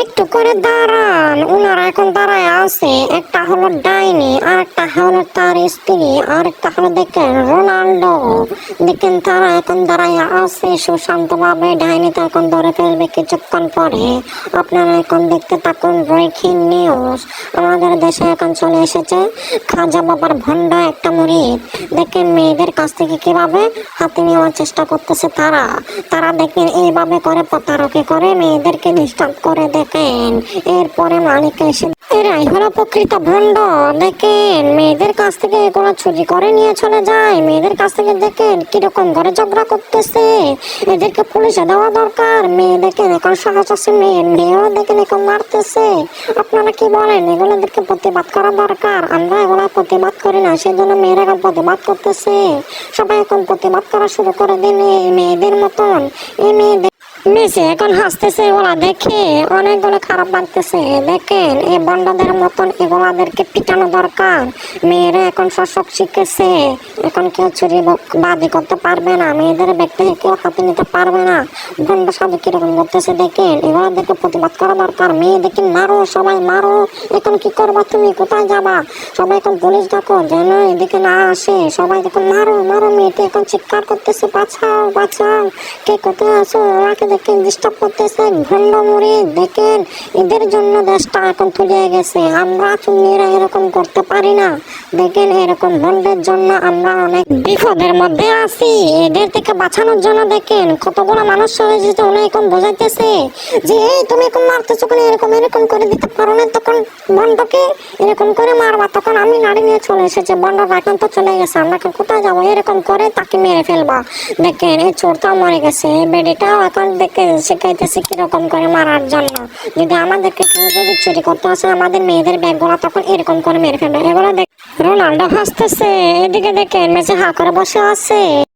একটু করে দাঁড়ান ওনারা এখন দাঁড়ায় আছে। একটা হলো ডাইনি আর একটা হলো তার স্ত্রী আর একটা হলো দেখেন রোনাল্ডো। দেখেন তারা এখন দাঁড়ায় আছে সুশান্ত ভাবে ডাইনি তো এখন ধরে ফেলবে কিছুক্ষণ পরে। আপনারা এখন দেখতে থাকুন ব্রেকিং নিউজ। আমাদের দেশে এখন চলে এসেছে খাজা বাবার ভণ্ডা একটা মুড়িদ দেখেন মেয়েদের কাছ থেকে কীভাবে হাতে নেওয়ার চেষ্টা করতেছে তারা। তারা দেখেন এইভাবে করে প্রতারকে করে, মেয়েদেরকে ডিস্টার্ব করে দেখেন, এরপরে মালিক এসে এরাই হলো প্রকৃত ভণ্ড। দেখেন, মেয়েদের কাছ থেকে এগুলো চুরি করে নিয়ে চলে যায়। মেয়েদের কাছ থেকে দেখেন কীরকম করে ঝগড়া করতেছে। এদেরকে পুলিশে দেওয়া দরকার। মেয়ে দেখেন এখন আছে, মেয়ে মেয়েও দেখেন এখন মারতেছে। আপনারা কি বলেন? এগুলোদেরকে প্রতিবাদ করা দরকার। আমরা এগুলো প্রতিবাদ করি না সেই জন্য মেয়েরা এখন প্রতিবাদ করতেছে। সবাই এখন প্রতিবাদ করা শুরু করে দিন মেয়েদের মতন। এই মেয়েদের মেসে এখন হাসতেছে ওরা দেখে, অনেকগুলো খারাপ লাগতেছে। দেখেন, এই বন্ডদের মতন এগুলাদেরকে পিটানো দরকার। মেয়েরা এখন শশক শিখেছে, এখন কেউ চুরি বাদি করতে পারবে না, মেয়েদের ব্যক্তি কেউ হাতে নিতে পারবে না। বন্ড সাধু কীরকম করতেছে দেখেন, এগুলাদেরকে প্রতিবাদ করা দরকার। মেয়ে দেখি মারো, সবাই মারো। এখন কি করবা তুমি? কোথায় যাবা? সবাই এখন পুলিশ ডাকো যেন এদিকে না আসে। সবাই এখন মারো মারো মেয়েটি এখন চিৎকার করতেছে, বাঁচাও বাঁচাও। কে কোথায় আছো? ওনাকে দেখেন ডিস্টার্ব দেখেন, এদের জন্য দেশটা এখন গেছে। আমরা চুন্নিরা এরকম করতে পারি না। দেখেন, এরকম জন্য আমরা অনেক বিপদের মধ্যে আছি। এদের থেকে বাঁচানোর জন্য দেখেন কতগুলো মানুষ উনি বোঝাইতেছে যে, এই তুমি মারতেছো কেন? এরকম এরকম করে দিতে পারো না। তখন বন্ডকে এরকম করে মারবা। তখন আমি নাড়ি নিয়ে চলে এসেছে। বন্ডটা এখন তো চলে গেছে। আমরা কোথায় যাব? এরকম করে তাকে মেরে ফেলবা। দেখেন, এই চোরটাও মরে গেছে। এই বেডিটাও এখন দেখে শেখাইতেছে কীরকম করে মারার জন্য। যদি আমাদেরকে কেউ যদি চুরি করতে আসে, আমাদের মেয়েদের ব্যাগগুলো তখন এরকম করে মেরে ফেলবে। এগুলো দেখ, রোনাল্ডো হাসতেছে এদিকে দেখেন, মেসে হা করে বসে আছে।